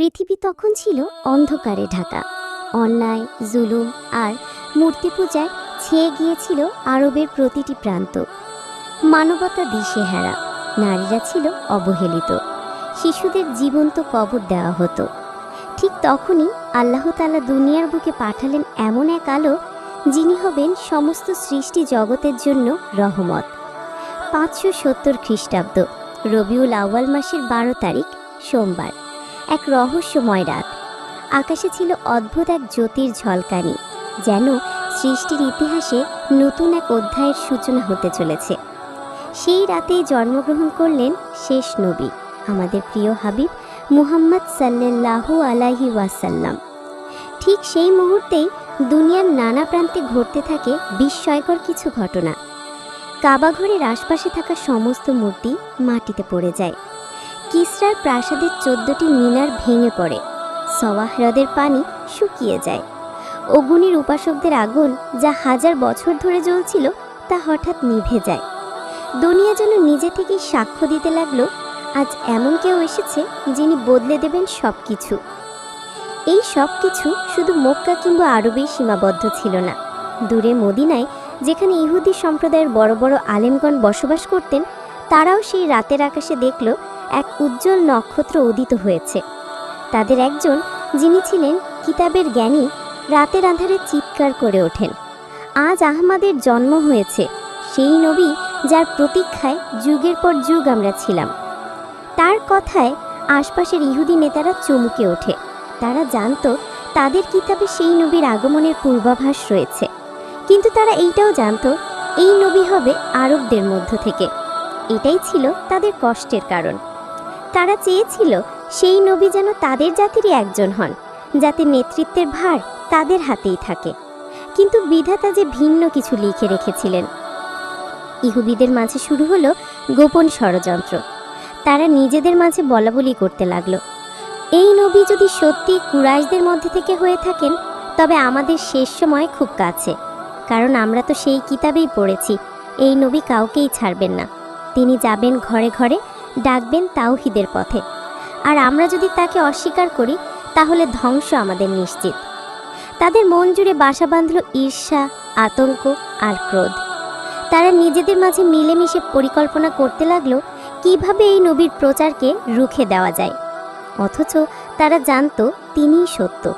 পৃথিবী তখন ছিল অন্ধকারে ঢাকা। অন্যায়, জুলুম আর মূর্তি পূজায় ছেয়ে গিয়েছিল আরবের প্রতিটি প্রান্ত। মানবতা দিশেহারা, নারীরা ছিল অবহেলিত, শিশুদের জীবন্ত কবর দেওয়া হতো। ঠিক তখনই আল্লাহ তালা দুনিয়ার বুকে পাঠালেন এমন এক আলো, যিনি হবেন সমস্ত সৃষ্টি জগতের জন্য রহমত। পাঁচশো সত্তর খ্রিস্টাব্দ, রবিউল আউয়াল মাসের বারো তারিখ, সোমবার। এক রহস্যময় রাত। আকাশে ছিল অদ্ভুত এক জ্যোতির ঝলকানি, যেন সৃষ্টির ইতিহাসে নতুন এক অধ্যায়ের সূচনা হতে চলেছে। সেই রাতেই জন্মগ্রহণ করলেন শেষ নবী, আমাদের প্রিয় হাবিব মুহাম্মদ সাল্লাল্লাহু আলাহি ওয়াসাল্লাম। ঠিক সেই মুহূর্তেই দুনিয়ার নানা প্রান্তে ঘটতে থাকে বিস্ময়কর কিছু ঘটনা। কাবাঘরের আশপাশে থাকা সমস্ত মূর্তি মাটিতে পড়ে যায় কিসরার প্রাসাদের চোদ্দটি মিনার ভেঙে পড়ে। সওয়া হ্রদের পানি শুকিয়ে যায়। অগ্নির উপাসকদের আগুন যা হাজার বছর ধরে জ্বলছিল তা হঠাৎ নিভে যায়। দুনিয়া যেন নিজে থেকেই সাক্ষ্য দিতে লাগল, আজ এমন কেউ এসেছে যিনি বদলে দেবেন সব কিছু এই সব কিছু শুধু মক্কা কিংবা আরবেই সীমাবদ্ধ ছিল না। দূরে মদিনায়, যেখানে ইহুদি সম্প্রদায়ের বড় বড় আলেমগণ বসবাস করতেন তারাও সেই রাতের আকাশে দেখল এক উজ্জ্বল নক্ষত্র উদিত হয়েছে। তাদের একজন, যিনি ছিলেন কিতাবের জ্ঞানী, রাতের আধারে চিৎকার করে ওঠেন। আজ আহমাদের জন্ম হয়েছে, সেই নবী যার প্রতীক্ষায় যুগের পর যুগ আমরা ছিলাম। তার কথায় আশপাশের ইহুদি নেতারা চমকে ওঠে। তারা জানত তাদের কিতাবে সেই নবীর আগমনের পূর্বাভাস রয়েছে। কিন্তু তারা এইটাও জানতো, এই নবী হবে আরবদের মধ্য থেকে। এটাই ছিল তাদের কষ্টের কারণ। তারা চেয়েছিল সেই নবী যেন তাদের জাতিরই একজন হন, যাতে নেতৃত্বের ভার তাদের হাতেই থাকে। কিন্তু বিধাতা যে ভিন্ন কিছু লিখে রেখেছিলেন। ইহুদিদের মাঝে শুরু হলো গোপন ষড়যন্ত্র। তারা নিজেদের মাঝে বলাবলি করতে লাগল। এই নবী যদি সত্যি কুরাইশদের মধ্যে থেকে হয়ে থাকেন, তবে আমাদের শেষ সময় খুব কাছে। কারণ আমরা তো সেই কিতাবেই পড়েছি, এই নবী কাউকেই ছাড়বেন না। তিনি যাবেন ঘরে ঘরে, ডাকবেন তাওহিদের পথে। আর আমরা যদি তাকে অস্বীকার করি, তাহলে ধ্বংস আমাদের নিশ্চিত। তাদের মন জুড়ে বাসা বাঁধল ঈর্ষা, আতঙ্ক আর ক্রোধ। তারা নিজেদের মাঝে মিলেমিশে পরিকল্পনা করতে লাগল, কীভাবে এই নবীর প্রচারকে রুখে দেওয়া যায়। অথচ তারা জানত তিনিই সত্য।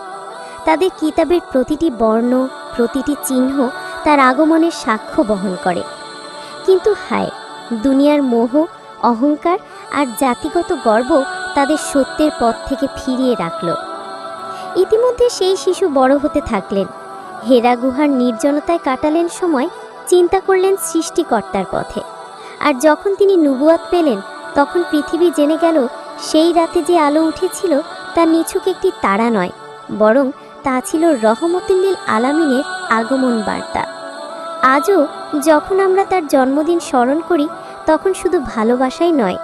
তাদের কিতাবের প্রতিটি বর্ণ, প্রতিটি চিহ্ন তার আগমনের সাক্ষ্য বহন করে। কিন্তু হায় দুনিয়ার মোহ, অহংকার আর জাতিগত গর্ব তাদের সত্যের পথ থেকে ফিরিয়ে রাখল। ইতিমধ্যে সেই শিশু বড় হতে থাকলেন। হেরা গুহার নির্জনতায় কাটালেন সময় চিন্তা করলেন সৃষ্টিকর্তার পথে। আর যখন তিনি নুবুয়াত পেলেন, তখন পৃথিবী জেনে গেল সেই রাতে যে আলো উঠেছিল তা নিছুক একটি তারা নয়, বরং তা ছিল রহমতুল্লিল আলামিনের আগমন বার্তা আজও যখন আমরা তার জন্মদিন স্মরণ করি তখন শুধু ভালোবাসাই নয়,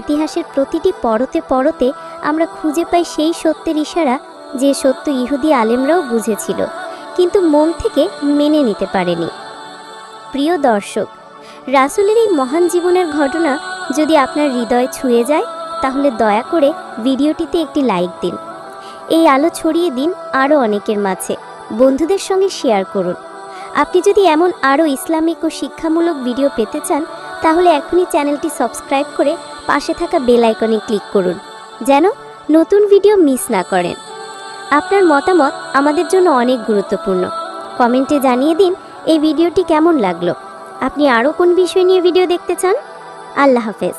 ইতিহাসের প্রতিটি পরতে পরতে আমরা খুঁজে পাই সেই সত্যের ইশারা যে সত্য ইহুদি আলেমরাও বুঝেছিল, কিন্তু মন থেকে মেনে নিতে পারেনি। প্রিয় দর্শক, রাসুলের এই মহান জীবনের ঘটনা যদি আপনার হৃদয় ছুঁয়ে যায়, তাহলে দয়া করে ভিডিওটিতে একটি লাইক দিন। এই আলো ছড়িয়ে দিন আরও অনেকের মাঝে। বন্ধুদের সঙ্গে শেয়ার করুন। আপনি যদি এমন আরও ইসলামিক ও শিক্ষামূলক ভিডিও পেতে চান তাহলে এখনই চ্যানেলটি সাবস্ক্রাইব করে পাশে থাকা বেল আইকনে ক্লিক করুন, যেন নতুন ভিডিও মিস না করেন। আপনার মতামত আমাদের জন্য অনেক গুরুত্বপূর্ণ। কমেন্টে জানিয়ে দিন এই ভিডিওটি কেমন লাগল। আপনি আরও কোন বিষয় নিয়ে ভিডিও দেখতে চান? আল্লাহ হাফেজ।